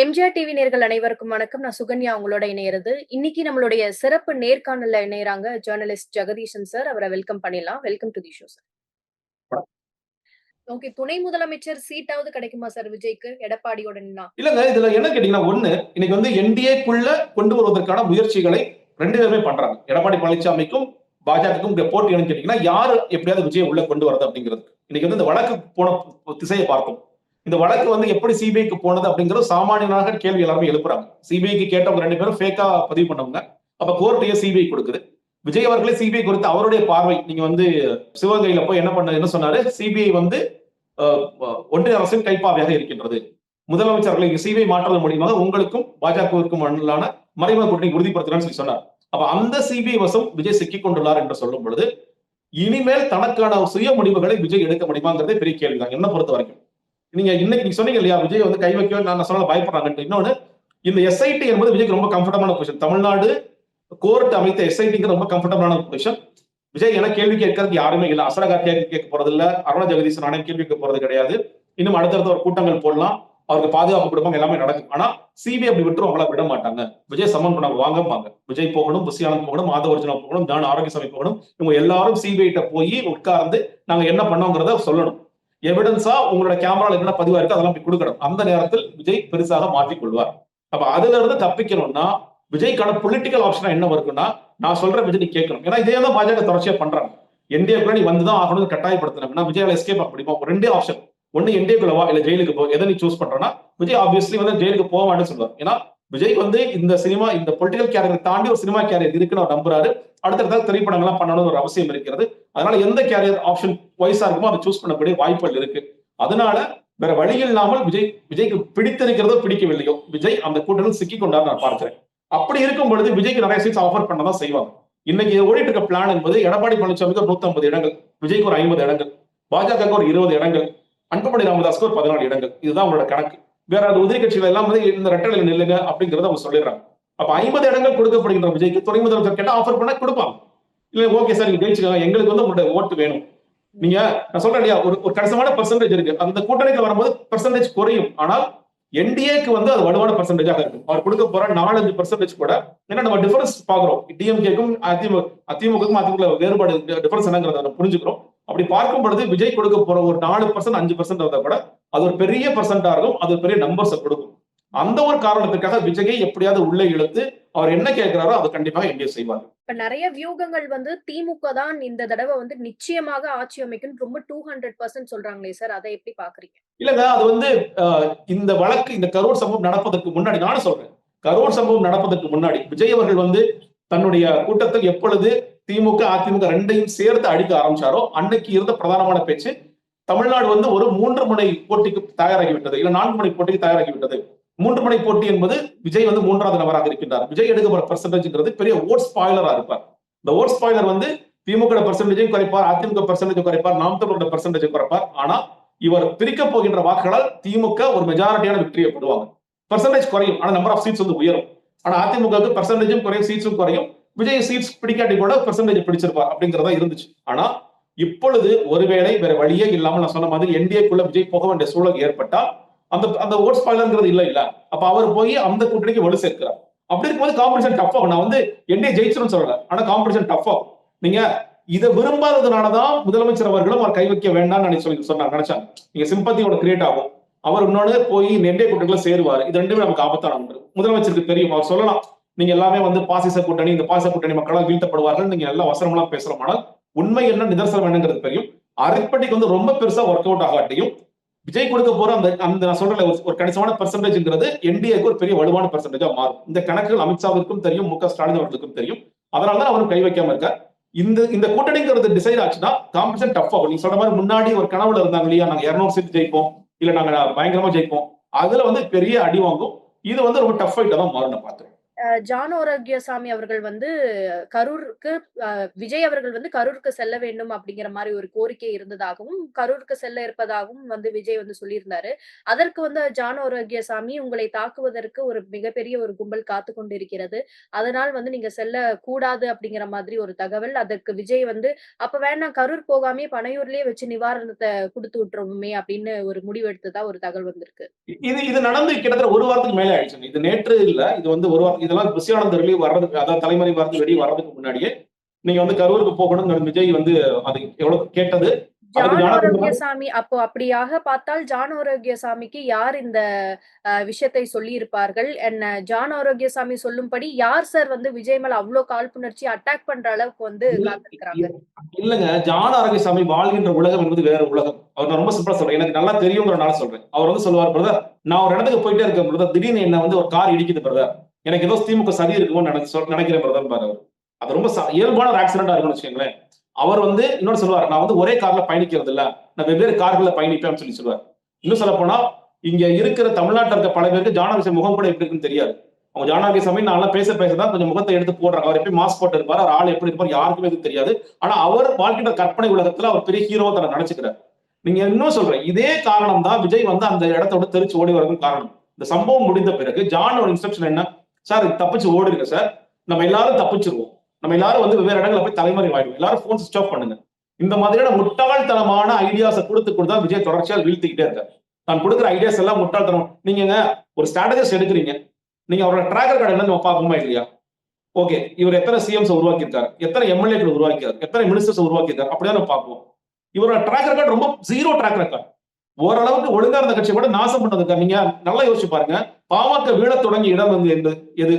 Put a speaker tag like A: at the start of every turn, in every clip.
A: MGR TV நேர்கள் அனைவருக்கும் வணக்கம். நான் சுகன்யா உங்களோட இணையிறது. இன்னைக்கு நம்மளுடைய சிறப்பு நேர்காணல்ல இணையறாங்க ஜேர்னலிஸ்ட் ஜெகதீஷன் சார் அவரை வெல்கம் பண்ணிடலாம். Welcome to the show sir okay துணை முதலமைச்சர் சீட்டாவது கிடைக்குமா சார் விஜய்க்கு? எடப்பாடியோட
B: இல்லங்க இதுல என்ன கேட்டீங்கன்னா ஒண்ணு இன்னைக்கு வந்து என்டிஏக்குள்ள கொண்டு வருவதற்கான முயற்சிகளை ரெண்டு பேருமே பண்றாங்க. எடப்பாடி பழனிசாமிக்கும் பாஜகவுக்கும் இங்க போட்டி என்னன்னு கேட்டீங்கன்னா யாரு எப்படியாவது விஜய் உள்ள கொண்டு வரது அப்படிங்கிறது இன்னைக்கு வந்து இந்த வழக்கு போன திசையை பார்த்தோம். இந்த வழக்கு வந்து எப்படி சிபிஐக்கு போனது அப்படிங்கிறது சாமானியனாக கேள்வி எல்லாருமே எழுப்புறாங்க. சிபிஐக்கு கேட்டவங்க ரெண்டு பேரும் ஃபேக்கா பதிவு பண்ணவங்க. அப்ப கோர்ட்டையே சிபிஐ கொடுக்குது. விஜய் அவர்களே சிபிஐ குறித்து அவருடைய பார்வை நீங்க வந்து சிவகையில போய் என்ன பண்ண என்ன சொன்னாரு? சிபிஐ வந்து ஒன்றிய அரசின் கைப்பாவையாக இருக்கின்றது. முதலமைச்சர்களை சிபிஐ மாற்றுவதன் மூலியமாக உங்களுக்கும் பாஜகவிற்கும் மண்ணான மறைமுக கூட்டணி உறுதிப்படுத்துறேன்னு சொல்லி சொன்னார். அப்ப அந்த சிபிஐ வசம் விஜய் சிக்கிக் கொண்டுள்ளார் என்று சொல்லும் பொழுது இனிமேல் தனக்கான சுய முடிவுகளை விஜய் எடுக்க முடியுமாங்கிறதே பெரிய கேள்விதான். என்ன பொறுத்த வரைக்கும். நீங்க இன்னைக்கு நீங்க சொன்னீங்க இல்லையா விஜய் வந்து கை வைக்க நான் சொல்ல பயப்படுறாங்க இன்னொன்னு இந்த எஸ்ஐடி என்பது விஜய்க்கு ரொம்ப கம்ஃபர்டபுளான பொசிஷன் தமிழ்நாடு கோர்ட் அமைத்த எஸ்ஐடிக்கு ரொம்ப கம்ஃபர்டபுளான பொசிஷன் விஜய் என கேள்வி கேட்கறதுக்கு யாருமே இல்லை. அசரகா கேள்வி கேட்க போறது இல்ல. அருணா ஜெகதீசன் நானே கேள்வி கேட்க போறது கிடையாது. இன்னும் அடுத்தடுத்த ஒரு கூட்டங்கள் போடலாம். அவருக்கு பாதுகாப்பு கொடுப்பாங்க எல்லாமே நடக்கும். ஆனா சிபிஐ அப்படி விட்டு அவங்கள விட மாட்டாங்க. விஜய் சம்மன் பண்ணாங்க வாங்கப்பாங்க விஜய் போகணும் புசியானந்த் போகணும் மாதவர்ஜனா போகணும் ஜான் ஆரோக்கியசாமி போகணும். இவங்க எல்லாரும் சிபிஐ கிட்ட போய் உட்கார்ந்து நாங்க என்ன பண்ணோங்கிறத சொல்லணும். எவிடன்ஸா உங்களோட கேமரால என்ன பதிவா இருக்கு அதெல்லாம் போய் கொடுக்கணும். அந்த நேரத்தில் விஜய் பெருசாக மாற்றிக் கொள்வார் அப்ப அதுல இருந்து தப்பிக்கணும்னா விஜய்க்கான பொலிட்டிக்கல் ஆப்ஷனா என்ன இருக்குன்னா நான் சொல்ற விஜய் நீ கேட்கணும். ஏன்னா இதே தான் பாஜக தொடர்ச்சியா பண்றாங்க. என்டிஏக்குள்ள நீ வந்துதான் ஆகணும்னு கட்டாயப்படுத்துறாங்கன்னா விஜயால எஸ்கேப் ஆக முடியுமா? ஒரு ரெண்டே ஆப்ஷன் ஒன்னு என்டிஏக்குள்ள வா இல்ல ஜெயிலுக்கு போ எதை நீ சூஸ் பண்றனா விஜய் ஆப்வியஸ்லி வந்து ஜெயிலுக்கு போக மாட்டேன்னு சொல்லுவார். ஏன்னா விஜய் வந்து இந்த சினிமா இந்த பொலிட்டிக்கல் கேரியரை தாண்டி ஒரு சினிமா கேரியர் இருக்குன்னு அவர் நம்புறாரு. அடுத்தடுத்த திரைப்படங்கள்லாம் பண்ணணும்னு ஒரு அவசியம் இருக்கிறது. அதனால எந்த கேரியர் ஆப்ஷன் வைஸா இருக்குமோ அதை சூஸ் பண்ணக்கூடிய வாய்ப்புகள் இருக்கு. அதனால வேற வழி இல்லாமல் விஜய் விஜய்க்கு பிடித்திருக்கிறதோ பிடிக்கவில்லையோ விஜய் அந்த கூட்டத்தில் சிக்கி கொண்டார் நான் பார்க்கிறேன். அப்படி இருக்கும் பொழுது விஜய்க்கு நிறைய சீட்ஸ் ஆஃபர் பண்ணதான் செய்வாங்க. இன்னைக்கு ஓடிட்டு இருக்க பிளான் என்பது எடப்பாடி பழனிசாமிக்கு ஒரு நூத்தி ஐம்பது இடங்கள் விஜய்க்கு ஒரு ஐம்பது இடங்கள் பாஜகவுக்கு ஒரு இருபது இடங்கள் அன்புமணி ராமதாஸ்க்கு ஒரு பதினாலு இடங்கள். இதுதான் அவங்களோட கணக்கு. வேற அது உதிரி கட்சிகள் எல்லாம் வந்து இந்த ரெட்டலை நில்லுங்க அப்படிங்கறத அவங்க சொல்லிடுறாங்க. அப்ப ஐம்பது இடங்கள் கொடுக்கப்படுகின்ற விஜய்க்கு துணை முதல்வர் கேட்டா ஆஃபர் பண்ண கொடுப்பாங்க. இல்ல ஓகே சார் நீங்க ஜெயிச்சுக்கோங்க. எங்களுக்கு வந்து உங்களுடைய ஓட்டு வேணும். நீங்க நான் சொல்றேன் இல்லையா ஒரு ஒரு கணிசமான பெர்சன்டேஜ் இருக்கு. அந்த கூட்டணிக்கு வரும்போது பெர்சன்டேஜ் குறையும். ஆனால் என்டிஏக்கு வந்து அது வலுவான பெர்சன்டேஜாக இருக்கும். அவர் கொடுக்க போற நாலஞ்சு பெர்சன்டேஜ் கூட ஏன்னா நம்ம டிஃபரன்ஸ் பாக்குறோம் டிஎம்கேக்கும் அதிமுக அதிமுகக்கும் அதிமுக வேறுபாடு டிஃபரன்ஸ் என்னங்கிறத நம்ம புரிஞ்சுக்கிறோம். அப்படி பார்க்கும் பொழுது விஜய் கொடுக்க போற ஒரு நாலு பர்சன்ட் அஞ்சு பர்சன்ட் வந்தா கூட அது ஒரு பெரிய பர்சன்டா இருக்கும். அது ஒரு பெரிய நம்பர்ஸை கொடுக்கும். அந்த ஒரு காரணத்துக்காக விஜயை எப்படியாவது உள்ளே இழுத்து அவர் என்ன கேட்கிறாரோ அதை கண்டிப்பாக என்டிஏ செய்வார்.
A: இப்ப நிறைய வியூகங்கள் வந்து திமுக தான் இந்த தடவை வந்து நிச்சயமாக ஆட்சி அமைக்கும் ரொம்ப டூ ஹண்ட்ரட் பர்சன்ட் சொல்றாங்களே சார் அதை எப்படி பாக்குறீங்க
B: இல்லங்க அது வந்து இந்த வழக்கு இந்த கரூர் சம்பவம் நடப்பதற்கு முன்னாடி நானும் சொல்றேன். கரூர் சம்பவம் நடப்பதற்கு முன்னாடி விஜய் அவர்கள் வந்து தன்னுடைய கூட்டத்தில் எப்பொழுது திமுக அதிமுக ரெண்டையும் சேர்த்து அடிக்க ஆரம்பிச்சாரோ அன்னைக்கு இருந்த பிரதானமான பேச்சு தமிழ்நாடு வந்து ஒரு மூன்று முனை போட்டிக்கு தயாராகிவிட்டது. இல்ல நான்கு முனை போட்டிக்கு தயாராகிவிட்டது. மூன்று முனை போட்டி என்பது விஜய் வந்து மூன்றாவது நபராக இருக்கின்றார். விஜய் எடுக்கிற போற பெர்சன்டேஜ்ங்கிறது பெரிய ஓட் ஸ்பாய்லரா இருப்பார். இந்த ஓட் ஸ்பாய்லர் வந்து திமுக பெர்சன்டேஜையும் குறைப்பார் அதிமுக பெர்சன்டேஜ் குறைப்பார் நாம் தமிழோட பெர்சன்டேஜ் குறைப்பார். ஆனா இவர் பிரிக்க போகின்ற வாக்குகளால் திமுக ஒரு மெஜாரிட்டியான வெற்றியை பெறுவாங்க. பெர்சன்டேஜ் குறையும் ஆனா நம்பர் ஆஃப் சீட்ஸ் வந்து உயரும். ஆனா அதிமுகவுக்கு பெர்சன்டேஜும் குறையும் சீட்ஸும் குறையும். விஜய் சீட்ஸ் பிடிக்காட்டி கூட பெர்சன்டேஜ் பிடிச்சிருப்பார் அப்படிங்கறதா இருந்துச்சு. ஆனா இப்பொழுது ஒருவேளை வேற வழியே இல்லாமல் நான் சொன்ன மாதிரி என்டிஏக்குள்ள விஜய் போக வேண்டிய சூழல் ஏற்பட்டால் அந்த அந்த ஓட்ஸ் பாய்லங்கிறது இல்ல இல்ல. அப்ப அவர் போய் அந்த கூட்டணிக்கு வலு சேர்க்கிறார். அப்படி இருக்கும்போது காம்படிஷன் டஃப் ஆகும் நான் வந்து என்டிஏ ஜெயிச்சிரும் சொல்லல. ஆனா காம்படிஷன் டஃப் ஆகும் நீங்க இதை விரும்பாததுனாலதான் முதலமைச்சர் அவர்களும் அவர் கை வைக்க வேண்டாம்னு சொல்லி சொன்னாங்க நினைச்சாங்க நீங்க சிம்பத்தியோட கிரியேட் ஆகும். அவர் இன்னொன்னு போய் நெண்டே கூட்டணிக்குள்ள சேருவார். இது ரெண்டுமே நமக்கு ஆபத்தான ஒன்று. முதலமைச்சருக்கு தெரியும். அவர் சொல்லலாம். நீங்க எல்லாமே வந்து பாசிச கூட்டணி இந்த பாசிச கூட்டணி மக்களால் வீழ்த்தப்படுவார்கள். நீங்க எல்லாம் வசனமெல்லாம் பேசுறோம். ஆனால் உண்மை என்ன நிதர்சனம் என்னங்கிறது தெரியும். அரைப்பட்டிக்கு வந்து ரொம்ப பெருசா ஒர்க் அவுட் ஆகாட்டியும் விஜய் கொடுக்க போற அந்த அந்த நான் சொல்ற ஒரு கணிசமான பெர்சன்டேஜ்ங்கிறது என்டிஏக்கு ஒரு பெரிய வலுவான பெர்சன்டேஜா மாறும். இந்த கணக்குகள் அமித்ஷாவிற்கும் தெரியும் மு க ஸ்டாலின் அவர்களுக்கும் தெரியும். அதனாலதான் அவரும் கை வைக்காம இருக்கார். இந்த இந்த கூட்டணிங்கிறது டிசைட் ஆச்சுன்னா காம்படிஷன் டஃப் ஆகும். நீங்க சொல்ற மாதிரி முன்னாடி ஒரு கனவுல இருந்தாங்க இல்லையா? நாங்க இருநூறு சீட் ஜெயிப்போம். இல்ல நாங்க பயங்கரமா ஜெயிப்போம். அதுல வந்து பெரிய அடி வாங்கும். இது வந்து ரொம்ப டஃப் ஃபைட்டா தான் மாறும் நான் பாத்துறேன்
A: ஜான் சாமி அவர்கள் வந்து கரூருக்கு விஜய் அவர்கள் வந்து கரூருக்கு செல்ல வேண்டும் அப்படிங்கிற மாதிரி ஒரு கோரிக்கை இருந்ததாகவும் கரூருக்கு செல்ல இருப்பதாகவும் வந்து விஜய் வந்து சொல்லியிருந்தாரு. அதற்கு வந்து ஜான் சாமி உங்களை தாக்குவதற்கு ஒரு மிகப்பெரிய ஒரு கும்பல் காத்து கொண்டிருக்கிறது அதனால் வந்து நீங்க செல்ல கூடாது அப்படிங்கிற மாதிரி ஒரு தகவல் அதற்கு விஜய் வந்து அப்ப வேணாம் கரூர் போகாமே பனையூர்லயே வச்சு நிவாரணத்தை கொடுத்து விட்டுருவோமே அப்படின்னு ஒரு முடிவெடுத்ததா ஒரு தகவல் வந்திருக்கு.
B: இது இது நடந்து கிட்டத்தட்ட ஒரு வாரத்துக்கு மேலே ஆயிடுச்சு இது நேற்று இல்ல இது வந்து ஒரு வாரம் இதெல்லாம் வெளியே வர்றதுக்கு அதாவது தலைமுறை வாரத்துக்கு வெளியே வர்றதுக்கு முன்னாடியே நீங்க வந்து கரூருக்கு போகணும் விஜய் வந்து அது எவ்வளவு கேட்டது?
A: ஆரோக்கியசாமி அப்போ அப்படியாக பார்த்தால் ஜான் ஆரோக்கியசாமிக்கு யார் இந்த விஷயத்தை சொல்லி இருப்பார்கள் என்ன ஜான் ஆரோக்கியசாமி சொல்லும்படி யார் சார் வந்து விஜய் மேல அவ்வளவு காழ்ப்புணர்ச்சி அட்டாக் பண்ற அளவுக்கு வந்து
B: இல்லங்க. ஜான் ஆரோக்கியசாமி வாழ்கின்ற உலகம் என்பது வேற உலகம். அவர் நான் ரொம்ப சிம்பிளா சொல்றேன். எனக்கு நல்லா தெரியுங்கிறனால சொல்றேன். அவர் வந்து சொல்லுவார் பிரதர் நான் ஒரு இடத்துக்கு போயிட்டே இருக்கேன் பிரதர் திடீர்னு என்ன வந்து ஒரு கார் இடிக்குது பிரதர் எனக்கு ஏதோ திமுக சதி இருக்குமோன்னு நினைச்சு நினைக்கிறேன் பிரதர் பாரு அவர். அது ரொம்ப இயல்பான ஒரு ஆக்சிடென்டா இருக்கும்னு வச்சுக்கோங்களேன். அவர் வந்து இன்னொரு சொல்லுவார் நான் வந்து ஒரே கார்ல பயணிக்கிறது இல்ல நான் வெவ்வேறு கார்களில் பயணிப்பேன்னு சொல்லி சொல்லுவார். இன்னும் சொல்ல போனா இங்க இருக்கிற தமிழ்நாட்டில் இருக்க பல பேருக்கு ஜானாகிருஷ்ணன் முகம் கூட எப்படி இருக்குன்னு தெரியாது. அவங்க ஜானாகிருஷ்ணன் நான் பேச பேசதான் கொஞ்சம் முகத்தை எடுத்து போடுறாங்க. அவர் எப்படி மாஸ் போட்டு இருப்பார் அவர் ஆள் எப்படி இருப்பார் யாருக்குமே எதுவும் தெரியாது. ஆனா அவர் வாழ்க்கின்ற கற்பனை உலகத்துல அவர் பெரிய ஹீரோவை தன்னை நினைச்சுக்கிறார் நீங்க இன்னும் சொல்றேன் இதே காரணம் தான் விஜய் வந்து அந்த இடத்தோட தெரிச்சு ஓடி வரதுக்கும் காரணம். இந்த சம்பவம் முடிந்த பிறகு ஜானோட இன்ஸ்ட்ரக்ஷன் என்ன? சார் இது தப்பிச்சு ஓடுங்க சார். நம்ம எல்லாரும் தப்பிச்சிருவோம். நம்ம எல்லாரும் வந்து வெவ்வேறு இடங்களில் போய் தலைமுறை வாங்கிடுவோம் எல்லாரும் போன் சுவிச் ஆஃப் பண்ணுங்க. இந்த மாதிரியான முட்டாள்தனமான ஐடியாஸை கொடுத்து கொடுத்தா விஜய் தொடர்ச்சியாக வீழ்த்திக்கிட்டே இருக்காரு. நான் கொடுக்குற ஐடியாஸ் எல்லாம் முட்டாள்தனம். நீங்க ஒரு ஸ்ட்ராட்டஜிஸ்ட் எடுக்கிறீங்க. நீங்க அவரோட ட்ராக்கர் கார்டு என்ன நம்ம பார்ப்போமா இல்லையா? ஓகே இவர் எத்தனை சிஎம்ஸ் உருவாக்கியிருக்காரு? எத்தனை எம்எல்ஏக்கள் உருவாக்கியிருக்காரு? எத்தனை மினிஸ்டர்ஸ் உருவாக்கியிருக்காரு? அப்படிதான் நம்ம பார்ப்போம். இவரோட ட்ராக் ரெக்கார்ட் ரொம்ப ஜீரோ ட்ராக் ரெக்கார்ட் ஓரளவுக்கு ஒழுங்கா இருந்த கட்சி கூட நாசம் பண்ணதுக்கு? நீங்க நல்லா யோசிச்சு பாருங்க. பாமக வீழத் தொடங்கிய இடம் வந்து எது எது?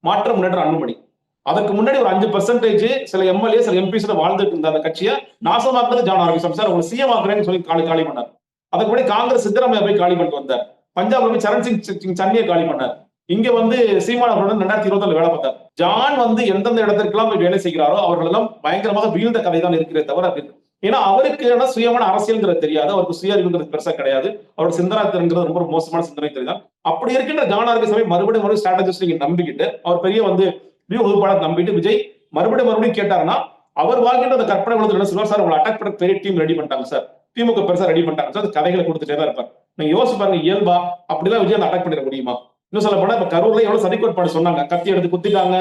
B: மாற்ற முன்னேற்ற அன்புமணி. அதுக்கு முன்னாடி ஒரு அஞ்சு பர்சன்டேஜ் சில எம்எல்ஏ சில எம்பிஸ் வாழ்ந்துட்டு இருந்த அந்த கட்சியை நாசமாக்குறது ஜான் ஆரோக்கியம் சார் உங்களை சிஎம் ஆக்குறேன்னு சொல்லி காலி காலி பண்ணார். அதுக்கு முன்னாடி காங்கிரஸ் சித்தராமையா போய் காலி பண்ணிட்டு வந்தார். பஞ்சாப்ல போய் சரண் சிங் சிங் சன்னியை காலி பண்ணார். இங்க வந்து சீமான அவர்களுடன் ரெண்டாயிரத்தி இருபத்தி வேலை பார்த்தார். ஜான் வந்து எந்தெந்த இடத்திற்கெல்லாம் போய் வேலை செய்கிறாரோ அவர்கள் எல்லாம் பயங்கரமாக வீழ்ந்த கதை தான் இருக்கிறே தவிர அப்படின்னு ஏன்னா அவருக்கு என்ன சுயமான அரசியல்ங்கிறது தெரியாது. அவருக்கு சுய அறிவுங்கிறது பெருசா கிடையாது. அவரோட சிந்தனா திறன்கிறது ரொம்ப மோசமான சிந்தனை தெரியுதான் அப்படி இருக்கின்ற ஜனநாயக சபை மறுபடியும் மறுபடியும் ஸ்ட்ராட்டஜிஸ்ட் நீங்க நம்பிக்கிட்டு அவர் பெரிய வந்து வியூ வகுப்பாளர் நம்பிட்டு விஜய் மறுபடியும் மறுபடியும் கேட்டாருன்னா அவர் வாழ்கின்ற அந்த கற்பனை உலகத்துல என்ன சொல்லுவார்? சார் உங்களை அட்டாக் பண்ண பெரிய டீம் ரெடி பண்ணிட்டாங்க சார். திமுக பெருசா ரெடி பண்ணிட்டாங்க சார். கதைகளை கொடுத்துட்டே தான் இருப்பார். நீங்க யோசிச்சு பாருங்க இயல்பா அப்படிலாம் விஜய் அட்டாக் பண்ணிட முடியுமா? இன்னும் சொல்ல போனா இப்ப கரூர்ல எவ்வளவு சதிக்கோட்பாடு சொன்னாங்க. கத்தி எடுத்து குத்திட்டாங்க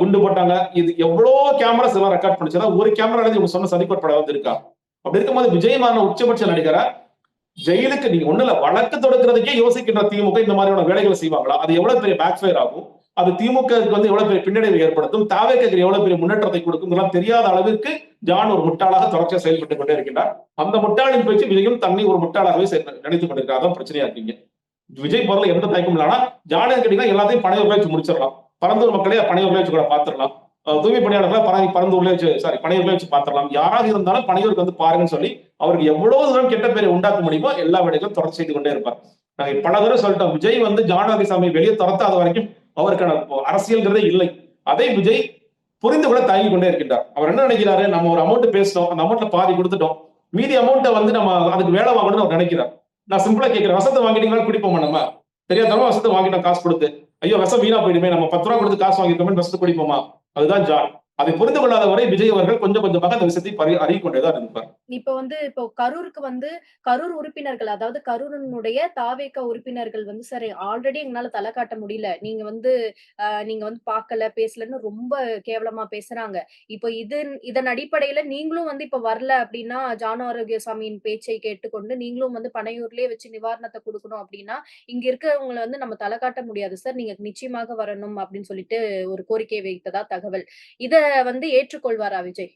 B: குண்டு போட்டாங்க. இது எவ்வளவு கேமராஸ் எல்லாம் ரெக்கார்ட் பண்ணுச்சுன்னா ஒரு கேமரா இவங்க சொன்ன சதிக்கோட்பாடு வந்து இருக்கா அப்படி இருக்கும்போது விஜயமான உச்சபட்ச நடிகரை? ஜெயிலுக்கு நீங்க ஒண்ணுல வழக்கு தொடக்கிறதுக்கே யோசிக்கின்ற திமுக இந்த மாதிரியான வேலைகளை செய்வாங்களா? அது எவ்வளவு பெரிய பேக் ஃபயர் ஆகும்? அது திமுகவுக்கு வந்து எவ்வளவு பெரிய பின்னடைவை ஏற்படுத்தும்? தாவேக்கு எவ்வளவு பெரிய முன்னேற்றத்தை கொடுக்கும்? இதெல்லாம் தெரியாத அளவிற்கு ஜான் ஒரு முட்டாளாக தொடர்ச்சியா செயல்பட்டு கொண்டே இருக்கின்றார். அந்த முட்டாளின் பேச்சு விஜயம் தன்னை ஒரு முட்டாளாகவே நினைத்துக் கொண்டிருக்கிறார். அதான் பிரச்சனையா இருக்கீங்க. விஜய் போரில் எந்த தயக்கம் இல்லைனா ஜாலியாக கேட்டீங்கன்னா எல்லாத்தையும் பனையூர்ல உபயோகிச்சு முடிச்சிடலாம். பரந்தூர் மக்களே பனையூர்ல உபயோகிச்சு கூட பார்த்துடலாம். தூய்மை பணியாளர்களை பரவி பரந்தூர்ல வச்சு சாரி பனையூர்ல வச்சு பார்த்துடலாம். யாராக இருந்தாலும் பனையூருக்கு வந்து பாருங்கன்னு சொல்லி அவருக்கு எவ்வளவு தூரம் கெட்ட பேரை உண்டாக்க முடியுமோ எல்லா வேலைகளும் தொடர்ச்சி செய்து கொண்டே இருப்பார். நாங்க பல தடவை சொல்லிட்டோம் விஜய் வந்து ஜானகிசாமி வெளியே துரத்தாத வரைக்கும் அவருக்கான அரசியல்ங்கிறதே இல்லை. அதை விஜய் புரிந்து கூட தயங்கி கொண்டே இருக்கின்றார். அவர் என்ன நினைக்கிறாரு? நம்ம ஒரு அமௌண்ட் பேசினோம் அந்த அமௌண்ட்ல பாதி கொடுத்துட்டோம். மீதி அமௌண்ட்டை வந்து நம்ம அதுக்கு வேலை வாங்கணும்னு அவர் நினைக்கிறார். நான் சிம்பிளா கேட்கிறேன் வசத்தை வாங்கிட்டீங்களா குடிப்போமா நம்ம? தெரியாதவங்க வசத்தை வாங்கிட்டோம் காசு கொடுத்து. ஐயோ விஷம் வீணா போயிடுமே. நம்ம பத்து ரூபா கொடுத்து காசு வாங்கிட்டோமே விஷத்தை குடிப்போமா? அதுதான் ஜான் அதை புரிந்து கொள்ளாத வரை விஜய் அவர்கள் கொஞ்சம் கொஞ்சமாக அந்த விஷயத்தை அறிய கொண்டேதான் இருப்பார்
A: இப்ப வந்து இப்போ கரூருக்கு வந்து கரூர் உறுப்பினர்கள் அதாவது கரூரினுடைய தாவேக்க உறுப்பினர்கள் வந்து சரி ஆல்ரெடி எங்களால தலை காட்ட முடியல. நீங்க வந்து ஆஹ், நீங்க வந்து பார்க்கல பேசலன்னு ரொம்ப கேவலமா பேசுறாங்க. இப்போ இது இதன் அடிப்படையில நீங்களும் வந்து இப்ப வரல அப்படின்னா ஜான ஆரோக்கிய சாமியின் பேச்சை கேட்டுக்கொண்டு நீங்களும் வந்து பனையூர்லயே வச்சு நிவாரணத்தை கொடுக்கணும் அப்படின்னா இங்க இருக்கிறவங்களை வந்து நம்ம தலை காட்ட முடியாது. சார் நீங்க நிச்சயமாக வரணும் அப்படின்னு சொல்லிட்டு ஒரு கோரிக்கை வைத்ததா தகவல். இத வந்து ஏற்றுக்கொள்வாரா விஜய்?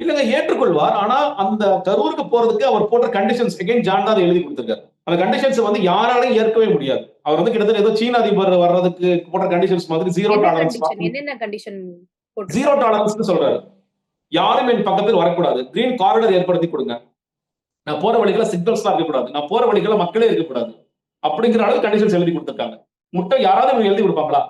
B: இல்லங்க ஏற்றுக்கொள்வார். ஆனா அந்த கரூருக்கு போறதுக்கு அவர் போட்ட கண்டிஷன்ஸ் எகைன் ஜான் தான் எழுதி கொடுத்திருக்காரு. அந்த கண்டிஷன்ஸ் வந்து யாராலையும் ஏற்கவே முடியாது. அவர் வந்து கிட்டத்தட்ட ஏதோ சீன அதிபர் வர்றதுக்கு போட்ட கண்டிஷன்ஸ் மாதிரி ஜீரோ டாலரன்ஸ்
A: கண்டிஷன் என்னென்ன கண்டிஷன்
B: ஜீரோ டாலரன்ஸ் சொல்றாரு. யாரும் என் பக்கத்தில் வரக்கூடாது. கிரீன் காரிடர் ஏற்படுத்தி கொடுங்க. நான் போற வழிகளை சிக்னல்ஸ் தான் இருக்கக்கூடாது. நான் போற வழிகளை மக்களே இருக்கக்கூடாது. அப்படிங்கிற அளவு கண்டிஷன்ஸ் எழுதி கொடுத்திருக்காங்க. முட்டை யாராவது எழுதி கொடுப்பாங்களா?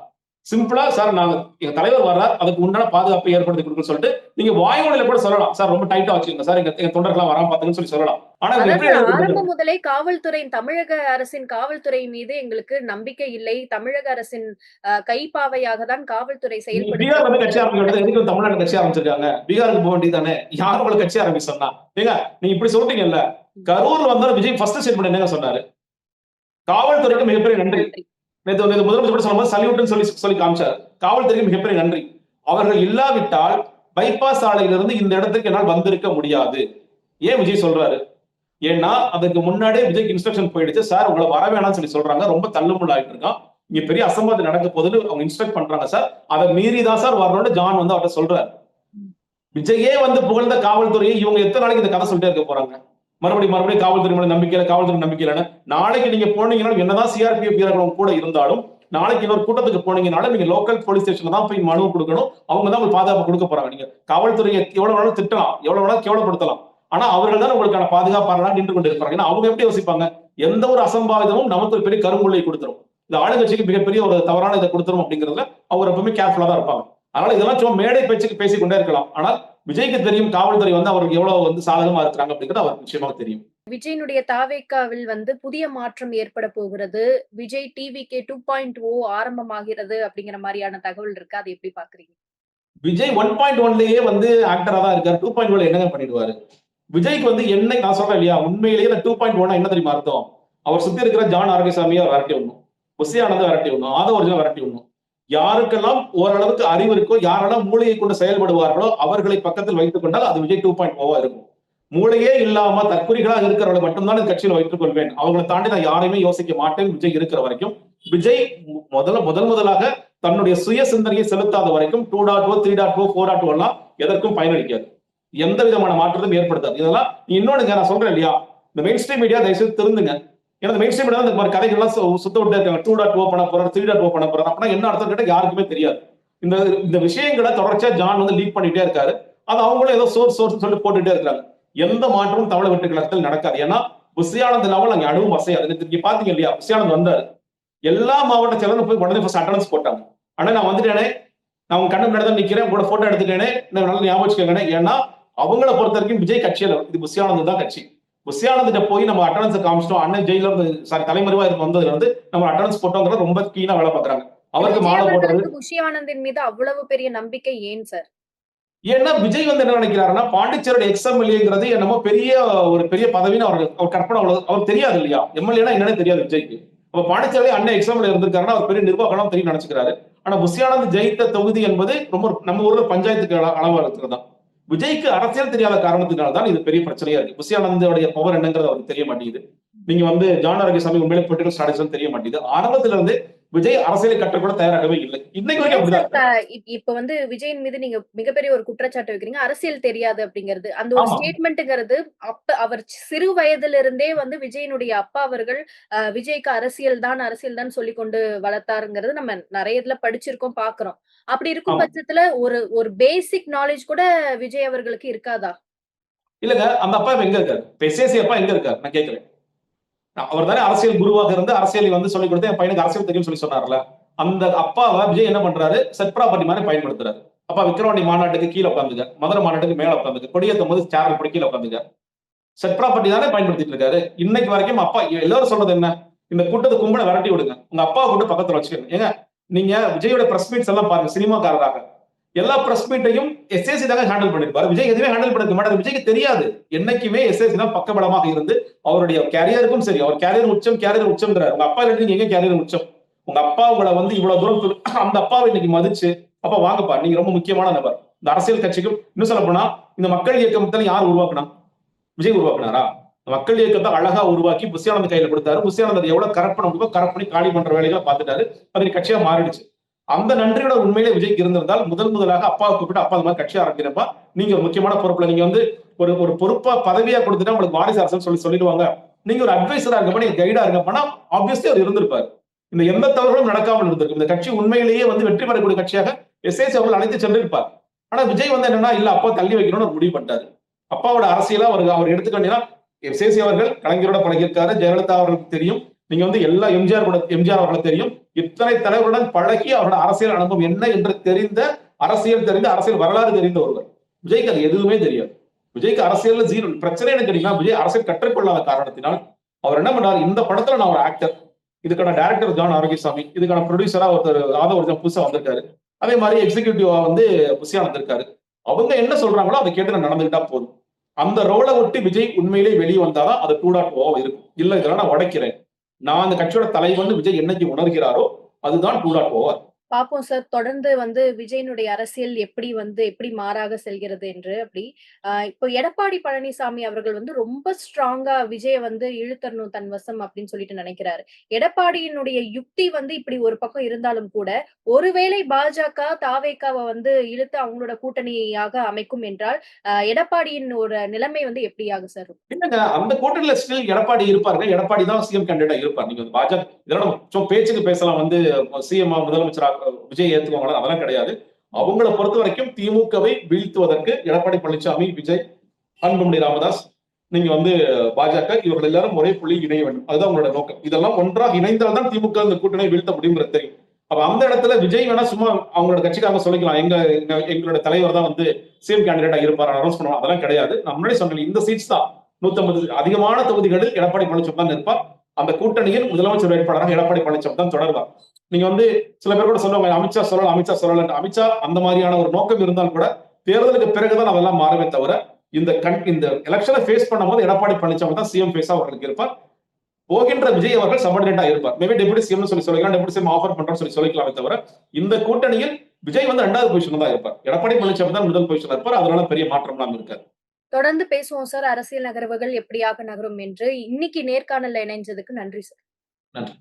B: சிம்பிளா சார் நாங்க எங்க தலைவர் வர்றார் அதுக்கு உண்டான பாதுகாப்பை ஏற்படுத்தி கொடுக்கணும்னு சொல்லிட்டு நீங்க வாய்மொழியில கூட சொல்லலாம். சார் ரொம்ப டைட்டா வச்சுக்கோங்க சார் எங்க எங்க தொண்டர்கள்லாம் வராம பாத்துங்கன்னு சொல்லி சொல்லலாம்?
A: ஆரம்பம் முதலே காவல்துறை தமிழக அரசின் காவல்துறை மீது எங்களுக்கு நம்பிக்கை இல்லை. தமிழக அரசின் கைப்பாவையாக தான் காவல்துறை
B: பீகார் வந்து கட்சி
A: செயல்படுது
B: ஆரம்பிக்கிறது எதுக்கு தமிழ்நாடு கட்சி ஆரம்பிச்சிருக்காங்க? பீகாருக்கு போக வேண்டியதானே யார் உங்களுக்கு கட்சி ஆரம்பிச்சு சொன்னா ஏங்க நீங்க இப்படி சொல்றீங்கல்ல. கரூர்ல வந்தாலும் விஜய் ஃபர்ஸ்ட் ஸ்டேட்மெண்ட் என்னங்க சொன்னாரு? காவல்துறைக்கு மிகப்பெரிய நன்றி. நேற்று நேற்று முதலமைச்சர் கூட சொல்லும்போது சல்யூட்னு சொல்லி சொல்லி காமிச்சார். காவல்துறைக்கு மிகப்பெரிய நன்றி. அவர்கள் இல்லாவிட்டால் பைபாஸ் சாலையிலிருந்து இந்த இடத்துக்கு என்னால் வந்திருக்க முடியாது. ஏன் விஜய் சொல்றாரு? ஏன்னா அதுக்கு முன்னாடியே விஜய்க்கு இன்ஸ்ட்ரக்ஷன் போயிடுச்சு. சார் உங்களை வர வேணாம்னு சொல்லி சொல்றாங்க. ரொம்ப தள்ளுமுள்ள ஆகிட்டு இருக்கான் இங்க பெரிய அசம்பாவிதம் நடக்க போதுன்னு அவங்க இன்ஸ்ட்ரக்ட் பண்றாங்க சார் அதை மீறி தான் சார் வரணும்னு ஜான் வந்து அவர்கிட்ட சொல்றாரு. விஜயே வந்து புகழ்ந்த காவல்துறையை இவங்க எத்தனை நாளைக்கு இந்த கதை சொல்லிட்டே இருக்க போறாங்க? மறுபடியும் மறுபடியும் காவல்துறை மேல நம்பிக்கையில காவல்துறை நம்பிக்கையில நாளைக்கு நீங்க போனீங்கன்னா என்னதான் சிஆர்பிஎஃப் வீரர்களும் கூட இருந்தாலும் நாளைக்கு இன்னொரு கூட்டத்துக்கு போனீங்கனாலும் நீங்க லோக்கல் போலீஸ் ஸ்டேஷன்ல தான் போய் மனு கொடுக்கணும். அவங்க தான் உங்களுக்கு பாதுகாப்பு கொடுக்க போறாங்க. நீங்க காவல்துறையை எவ்வளவு வேணாலும் திட்டலாம் எவ்வளவு வேணாலும் கேவலப்படுத்தலாம். ஆனா அவர்கள் தான் உங்களுக்கான பாதுகாப்பாளராக நின்று கொண்டு இருப்பாங்க ஏன்னா அவங்க எப்படி யோசிப்பாங்க? எந்த ஒரு அசம்பாவிதமும் நமக்கு ஒரு பெரிய கருங்குள்ளை கொடுத்துரும். இந்த ஆளுங்கட்சிக்கு மிகப்பெரிய ஒரு தவறான இதை கொடுத்துரும் அப்படிங்கிறதுல அவங்க எப்பவுமே கேர்ஃபுல்லா தான் இருப்பாங்க. அதனால இதெல்லாம் சும்மா மேடை பேச்சுக்கு பேசிக்கொண்டே இருக்கலாம். ஆனால் விஜய்க்கு தெரியும் காவல்துறை வந்து அவருக்கு எவ்வளவு வந்து சாதகமா இருக்கிறாங்க அப்படிங்கிறது அவருக்கு நிச்சயமாக தெரியும்.
A: விஜயனுடைய தாவேக்காவில் வந்து புதிய மாற்றம் ஏற்பட போகிறது. Vijay TVK two point O ஆரம்பமாகிறது அப்படிங்கிற மாதிரியான தகவல் இருக்கு. அதை எப்படி பாக்குறீங்க
B: விஜய் ஒன் பாயிண்ட் ஒன்லயே வந்து ஆக்டரா தான் இருக்காரு. டூ பாயிண்ட் ஒன்ல என்னங்க பண்ணிடுவாரு? விஜய்க்கு வந்து என்ன நான் சொல்றேன் இல்லையா? உண்மையிலேயே இந்த டூ பாயிண்ட் ஒன்னா என்ன தெரியுமா அர்த்தம்? அவர் சுத்தி இருக்கிற ஜான் ஆரோக்கியசாமியை விரட்டி விடணும். புசி ஆனந்த விரட்டி விடணும். ஆத ஒரிஜினல் விரட்டி விடணும். யாருக்கெல்லாம் ஓரளவுக்கு அறிவு இருக்கோ யாரெல்லாம் மூளையை கொண்டு செயல்படுவார்களோ அவர்களை பக்கத்தில் வைத்துக் கொண்டால் அது விஜய் டூ பாயிண்ட் ஓவா இருக்கும். மூளையே இல்லாம தற்குறிகளாக இருக்கிறவர்களை மட்டும்தான் இந்த கட்சியில் வைத்துக் கொள்வேன். அவங்களை தாண்டி நான் யாரையுமே யோசிக்க மாட்டேன். விஜய் இருக்கிற வரைக்கும். விஜய் முதல்ல முதல் முதலாக தன்னுடைய சுய சிந்தனையை செலுத்தாத வரைக்கும் two dot O three dot O four dot ஓலாம் எதற்கும் பயனளிக்காது. எந்த விதமான மாற்றத்தையும் ஏற்படுத்தாது. இதெல்லாம் இன்னொன்னுங்க நான் சொல்றேன் இல்லையா? இந்த மெயின் ஸ்ட்ரீம் மீடியா தயவுசெய்து திருந்துங்க. ஏன்னா மெயின் ஸ்ட்ரீம் மீடியா இந்த மாதிரி கதைகள்லாம் சு- சுத்த விட்டு இருக்காங்க. டூ டாட் ஓ பண்ண போறாரு த்ரீ டாட் ஓ பண்ண போறாரு. அப்படின்னா என்ன அர்த்தம் கேட்டால் யாருக்குமே தெரியாது. இந்த இந்த விஷயங்களை தொடர்ச்சியா ஜான் வந்து லீக் பண்ணிட்டே இருக்காரு. அது அவங்களும் ஏதோ சோர்ஸ் சோர்ஸ் சொல்லி போட்டுட்டே இருக்காங்க எந்த மாற்றமும் தமிழ் வெட்டு கழகத்தில் நடக்காது. ஏன்னா புஷியானந்த் லெவல் அங்கே அணுவும் வசையாது. நேத்து நீங்க பாத்தீங்க இல்லையா? புஷியானந்த் வந்தாரு. எல்லா மாவட்ட செயலரும் போய் உடனே ஃபர்ஸ்ட் அட்டனன்ஸ் போட்டாங்க. ஆனா நான் வந்துட்டேனே. நான் உங்க கண்ணு முன்னாடி நிக்கிறேன். கூட போட்டோ எடுத்துட்டேனே. நல்லா ஞாபகம் வச்சுக்கோங்க ஏன்னா அவங்கள பொறுத்த வரைக்கும் விஜய் கட்சியில இது புஷியானந்த் தான் கட்சி. புஷியானந்த் போய் நம்ம அட்டனன்ஸ் காமிச்சிட்டோம். அண்ணன் ஜெயில இருந்து சாரி தலைமறைவா இருந்து வந்ததுல இருந்து நம்ம அட்டனன்ஸ் போட்டோங்கிறத ரொம்ப கீழா வேலை பாக்குறாங்க அவருக்கு மாலை
A: புஷி ஆனந்தின் மீது அவ்வளவு பெரிய நம்பிக்கை ஏன் சார்
B: ஏன்னா விஜய் வந்து என்ன நினைக்கிறாருன்னா பாண்டிச்சேரியோட எக்ஸ்எம்எல்ஏங்கிறது என்னமோ பெரிய ஒரு பெரிய பதவின்னு அவர் அவர் கற்பனை அவ்வளவு அவர் தெரியாது இல்லையா? எம்எல்ஏனா என்னன்னு தெரியாது விஜய்க்கு. அப்ப பாண்டிச்சேரி அண்ணன் எக்ஸாம்ல இருந்திருக்காருன்னா அவர் பெரிய நிர்வாகம் தெரியும் நினைச்சுக்கிறாரு. ஆனா புஷியானந்த் ஜெயித்த தொகுதி என்பது ரொம்ப நம்ம ஊர்ல பஞ்சாயத்துக்கு அள- அளவா இருக்கிறதா விஜய்க்கு அரசியல் தெரியாத காரணத்தினால தான் இது பெரிய பிரச்சனையா இருக்கு. புஷியானந்தோடைய பவர் என்னங்கிறது அவருக்கு தெரிய மாட்டேங்குது. நீங்க வந்து ஜான் ஆரோக்கியசாமி உண்மையிலே பொலிட்டிகல் ஸ்ட்ராட்டஜி தெரிய மாட்டேங்குது. ஆரம்பத்துல இருந்து விஜய் அரசியலை கற்றுக்கொள்ள தயாராகவே இல்லை. இன்னைக்கு வரைக்கும்
A: இப்ப வந்து விஜயின் மீது நீங்க மிகப்பெரிய ஒரு குற்றச்சாட்டு வைக்கிறீங்க. அரசியல் தெரியாது அப்படிங்கிறது. அந்த ஒரு. ஸ்டேட்மெண்ட்ங்கிறது அப்ப அவர் சிறு வயதுல இருந்தே வந்து விஜயனுடைய அப்பா அவர்கள் விஜய்க்கு அரசியல் தான் அரசியல் தான் சொல்லி கொண்டு வளர்த்தாருங்கிறது நம்ம நிறைய இதுல படிச்சிருக்கோம் பாக்குறோம். அப்படி இருக்கும். பட்சத்துல ஒரு ஒரு பேசிக் நாலேஜ் கூட விஜய் அவர்களுக்கு இருக்காதா?
B: இல்லங்க அந்த அப்பா எங்க இருக்காரு? எஸ்ஏசி அப்பா எங்க இருக்காரு? நான் கேட்கிறேன் அவர் தானே அரசியல் குருவாக இருந்து அரசியலை வந்து சொல்லி கொடுத்து என் பையனுக்கு அரசியல் தெரியும் சொல்லி சொன்னார்ல. அந்த அப்பாவை விஜய் என்ன பண்றாரு? செட் ப்ராப்பர்ட்டி மாதிரி பயன்படுத்துறாரு. அப்பா விக்ரவாண்டி மாநாட்டுக்கு கீழே உட்காந்துங்க மதுரை மாநாட்டுக்கு மேல உட்காந்துங்க கொடியேற்றும் போது சேர் இப்படி கீழே உட்காந்துங்க செட் ப்ராப்பர்ட்டி தானே பயன்படுத்திட்டு இருக்காரு. இன்னைக்கு வரைக்கும் அப்பா எல்லாரும் சொல்றது என்ன? இந்த கூட்டத்தை கும்பலை விரட்டி விடுங்க. உங்க அப்பா கூட்டு பக்கத்துல வச்சுக்கோங்க. ஏங்க நீங்க விஜயோட பிரஸ் மீட்ஸ் எல்லாம் பாருங்க சினிமாக்காரராக. எல்லா பிரஸ் மீட்டையும் எஸ்ஏசி தாங்க ஹேண்டில் பண்ணிருப்பாரு. விஜய் எதுவுமே ஹேண்டில் பண்ணிருக்க மாட்டாரு. விஜய்க்கு தெரியாது. என்னைக்குமே எஸ்ஏசி தான் பக்கபலமாக இருந்து அவருடைய கேரியருக்கும் சரி அவர் கேரியர் உச்சம் கேரியர் உச்சம்ன்றாரு உங்க அப்பா இல்லாட்டி எங்க கேரியர் உச்சம்? உங்க அப்பா உங்களை வந்து இவ்வளவு தூரம் அந்த அப்பாவை இன்னைக்கு மதிச்சு அப்பா வாங்கப்பா நீங்க ரொம்ப முக்கியமான நபர். இந்த அரசியல் கட்சிக்கும் இன்னும் சொல்ல போனா இந்த மக்கள் இயக்கம் யார் உருவாக்குனா? விஜய் உருவாக்குனாரா? மக்கள் இயக்கத்தை அழகா உருவாக்கி புசியானந்த கையில கொடுத்தாரு. புஷியானந்த் எவ்வளவு கரெக்ட் பண்ண முடியுமோ கரெக்ட் பண்ணி காலி பண்ற வேலைகளை பார்த்துட்டாரு. அது கட்சியா மாறிடுச்சு. அந்த நன்றியோட உண்மையிலே விஜய்க்கு இருந்திருந்தால் முதல் முதலாக அப்பாவை கூப்பிட்டு அப்பா அந்த மாதிரி கட்சி ஆரம்பிக்கிறப்பா நீங்க ஒரு முக்கியமான பொறுப்புல நீங்க வந்து ஒரு ஒரு பொறுப்பா பதவியா கொடுத்துட்டா உங்களுக்கு வாரிசு அரசு சொல்லி சொல்லிடுவாங்க. நீங்க ஒரு அட்வைசரா இருக்கப்ப நீங்க கைடா இருக்கப்பனா ஆப்வியஸ்லி அவர் இருந்திருப்பாரு. இந்த எந்த தவறுகளும் நடக்காமல் இருந்திருக்கும். இந்த கட்சி உண்மையிலேயே வந்து வெற்றி பெறக்கூடிய கட்சியாக எஸ்ஏசி அவர்கள் அழைத்து சென்றிருப்பார். ஆனா விஜய் வந்து என்னன்னா இல்ல அப்பா தள்ளி வைக்கணும்னு ஒரு முடிவு பண்ணிட்டாரு. அப்பாவோட அரசியலா அவர் அவர் எடுத்துக்கிட்டீங்கன்னா எஸ்எஸ்சி அவர்கள் கலைஞரோட பழகியிருக்காரு. ஜெயலலிதா அவர்களுக்கு தெரியும். நீங்க வந்து எல்லா எம்ஜிஆர் கூட எம்ஜிஆர் அவர்களை தெரியும். இத்தனை தலைவருடன் பழகி அவரோட அரசியல் அனுபவம் என்ன என்று தெரிந்த அரசியல் தெரிந்த அரசியல் வரலாறு தெரிந்த ஒருவர். விஜய்க்கு அது எதுவுமே தெரியாது. விஜய்க்கு அரசியல்ல ஜீரோ பிரச்சனை என்ன கேட்டீங்கன்னா விஜய் அரசியல் கற்றுக்கொள்ளாத காரணத்தினால் அவர் என்ன பண்ணார் இந்த படத்துல நான் ஒரு ஆக்டர் இதுக்கான டேரக்டர் ஜான் ஆரோக்கியசாமி இதுக்கான ப்ரொடியூசரா ஒருத்தர் ஆதவ ஒருத்தர் புதுசா வந்திருக்காரு. அதே மாதிரி எக்ஸிகியூட்டிவா வந்து புதுசா வந்திருக்காரு. அவங்க என்ன சொல்றாங்களோ அதை கேட்டு நான் நடந்துகிட்டா போதும். அந்த ரோலை விட்டு விஜய் உண்மையிலேயே வெளியே வந்தாதான் அது டூ டாட் ஓ இருக்கும். இல்ல இதெல்லாம் நான் உடைக்கிறேன். நான் அந்த கட்சியோட தலைவன் விஜய் என்னைக்கு உணர்கிறாரோ அதுதான் டூ டாட் ஓவர்
A: பாப்போம் சார். தொடர்ந்து வந்து விஜயனுடைய அரசியல் எப்படி வந்து எப்படி மாறாக செல்கிறது என்று அப்படி. ஆஹ் இப்போ எடப்பாடி பழனிசாமி அவர்கள் வந்து ரொம்ப ஸ்ட்ராங்கா விஜய வந்து இழுத்தரணும் தன் வசம் அப்படின்னு சொல்லிட்டு நினைக்கிறாரு. எடப்பாடியினுடைய யுக்தி வந்து இப்படி ஒரு பக்கம் இருந்தாலும் கூட ஒருவேளை பாஜக தாவேக்காவை வந்து இழுத்து அவங்களோட கூட்டணியாக அமைக்கும் என்றால் எடப்பாடியின் ஒரு நிலைமை வந்து எப்படி ஆகும் சார்
B: அந்த கூட்டணியில ஸ்டில் எடப்பாடி இருப்பாருங்க. எடப்பாடி தான் சிஎம் கேண்டிடேட்டா இருப்பார். நீங்க வந்து பாஜக பேச்சுக்கு பேசலாம் வந்து சிஎம் முதலமைச்சரா விஜய் ஏத்துக்குவாங்களா அதெல்லாம் கிடையாது. அவங்கள பொறுத்த வரைக்கும் திமுகவை வீழ்த்துவதற்கு எடப்பாடி பழனிசாமி விஜய் அன்புமணி ராமதாஸ் நீங்க வந்து பாஜக இவர்கள் எல்லாரும் ஒரே புள்ளி இணைய வேண்டும். அதுதான் உங்களோட நோக்கம். இதெல்லாம் ஒன்றாக இணைந்தால்தான் திமுக இந்த கூட்டணி வீழ்த்த முடியுங்கிறது தெரியும். அப்ப அந்த இடத்துல விஜய் வேணா சும்மா அவங்களோட கட்சிக்காக சொல்லிக்கலாம். எங்க எங்களோட தலைவர் தான் வந்து சிஎம் கேண்டிடேட்டா இருப்பார் அனௌன்ஸ் பண்ணுவோம் அதெல்லாம் கிடையாது. நான் முன்னாடி சொன்னேன் இந்த சீட்ஸ் தான். நூத்தம்பது அதிகமான தொகுதிகளில் எடப்பாடி பழனிசாமி தான் இருப்பார் அந்த கூட்டணியில் முதலமைச்சர் வேட்பாளராக எடப்பாடி பழனிசாமி தான் தொடர்வார். நீங்க வந்து சில பேர் கூட சொல்லுவாங்க அமித்ஷா சொல்லலாம் அமித்ஷா சொல்லலாம் அமித்ஷா அந்த மாதிரியான ஒரு நோக்கம் இருந்தால் கூட தேர்தலுக்கு பிறகுதான் அதெல்லாம் மாறுமே தவிர இந்த கண் இந்த எலெக்ஷனை ஃபேஸ் பண்ணும்போது எடப்பாடி பழனிசாமி தான் சிஎம் ஃபேஸா அவர்களுக்கு இருப்பார். போகின்ற விஜய் அவர்கள் சபர்டினேட்டா இருப்பார். மேபி டெபுட்டி சிஎம்னு சொல்லி சொல்லிக்கலாம் டெபுட்டி சிஎம் ஆஃபர் பண்றோம்னு சொல்லி சொல்லிக்கலாமே தவிர இந்த கூட்டணியில் விஜய் வந்து ரெண்டாவது பொசிஷன் தான் இருப்பார். எடப்பாடி பழனிசாமி தான் முதல் பொசிஷன் இருப்பார். அதனால பெரிய மாற்றம்லாம் இருக்காது.
A: தொடர்ந்து பேசுவோம் சார். அரசியல் நகர்வுகள் எப்படியாக நகரும் என்று இன்னைக்கு நேர்காணல்ல இணைஞ்சதுக்கு நன்றி சார்.
B: நன்றி.